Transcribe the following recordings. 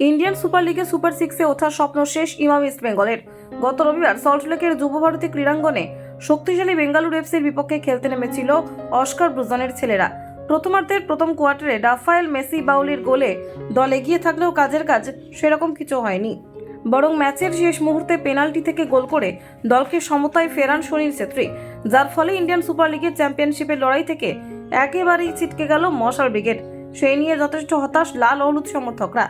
Indian super লিগে super সিক্সে ওঠার স্বপ্ন শেষ ইমাম ইস্ট বেঙ্গলের। গত রবিবার সল্টলেকের যুবভারতী ক্রীড়াঙ্গনে শক্তিশালী বেঙ্গালুরু এফসির বিপক্ষে খেলতে নেমেছিল অস্কার ব্রুজনের ছেলেরা। প্রথমার্ধের প্রথম কোয়ার্টারে রাফায়েল মেসি বাউলির গোলে দল এগিয়ে থাকলেও কাজের কাজ সেরকম কিছু হয়নি। বরং ম্যাচের শেষ মুহূর্তে পেনাল্টি থেকে গোল করে দলকে সমতায় ফেরান সুনীল ছেত্রী, যার ফলে ইন্ডিয়ান সুপার লিগের চ্যাম্পিয়নশিপের লড়াই থেকে একেবারেই ছিটকে গেল মশাল ব্রিগেড। সেই নিয়ে যথেষ্ট হতাশ লাল হলুদ সমর্থকরা।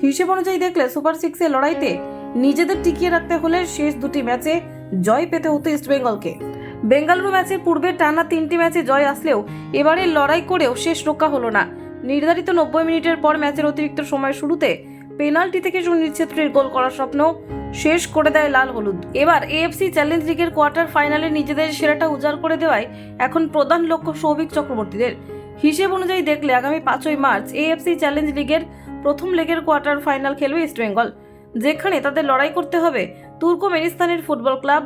হিসেব অনুযায়ী দেখলে সুপার সিক্সের লড়াইতে নিজেদের টিকিয়ে রাখতে হলে শেষ দুটি ম্যাচে জয় পেতে হতো ইস্টবেঙ্গলকে বেঙ্গালুরু ম্যাচের পূর্বে টানা তিনটি ম্যাচে জয় আসলেও এবারে লড়াই করেও শেষ রক্ষা হলো না। নির্ধারিত নব্বই মিনিটের পর ম্যাচের অতিরিক্ত সময় শুরুতে পেনাল্টি থেকে সুনীল ছেত্রীর গোল করার স্বপ্ন শেষ করে দেয় লাল হলুদ। এবার এএফসি চ্যালেঞ্জ লিগের কোয়ার্টার ফাইনালে নিজেদের সেরাটা উজাড় করে দেওয়ায় এখন প্রধান লক্ষ্য সৌভিক চক্রবর্তীদের। হিসেব অনুযায়ী দেখলে আগামী পাঁচই মার্চ এএফসি চ্যালেঞ্জ লিগের প্রথম লেগের কোয়ার্টার ফাইনাল খেলবে ইস্টবেঙ্গল যেখানে তাদের লড়াই করতে হবে তুর্কমেনিস্তানের ফুটবল ক্লাব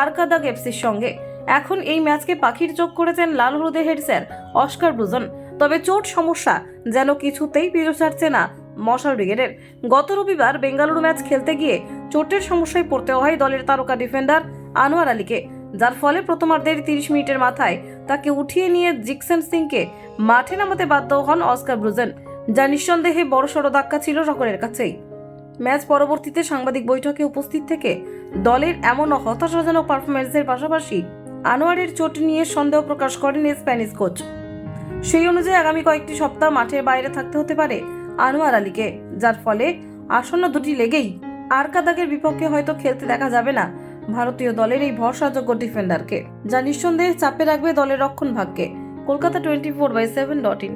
আরকাদাগ এফসির সঙ্গে। এখন এই ম্যাচকে পাখির চোখ করেছেন লাল হলুদের হেড স্যার অস্কার ব্রুজন। তবে চোট সমস্যা যেন কিছুতেই পিছু ছাড়ছে না মশাল ব্রিগেডের। গত রবিবার বেঙ্গালুরু ম্যাচ খেলতে গিয়ে চোটের সমস্যায় পড়তে হয় দলের তারকা ডিফেন্ডার আনোয়ার আলীকে, যার ফলে প্রথমার্ধের তিরিশ মিনিটের মাথায় তাকে উঠিয়ে নিয়ে জিকসেন সিংকে মাঠে নামাতে বাধ্য হন অস্কার ব্রুজেন। যা নিঃসন্দেহে বড়সড় ধাক্কা ছিল সকলের কাছেই। ম্যাচ পরবর্তীতে সাংবাদিক বৈঠকে উপস্থিত থেকে দলের এমন হতাশাজনক পারফরমেন্সের পাশাপাশি আনোয়ারের চোট নিয়ে সন্দেহ প্রকাশ করেন স্প্যানিশ কোচ। সেই অনুযায়ী আগামী কয়েকটি সপ্তাহ মাঠের বাইরে থাকতে হতে পারে আনোয়ার আলীকে, যার ফলে আসন্ন দুটি লেগেই আরকাদাগের বিপক্ষে হয়তো খেলতে দেখা যাবে না ভারতীয় দলের এই ভরসাযোগ্য ডিফেন্ডারকে, যা নিঃসন্দেহে চাপে রাখবে দলের রক্ষণ ভাগ্যে Kolkata twenty four by seven dot in.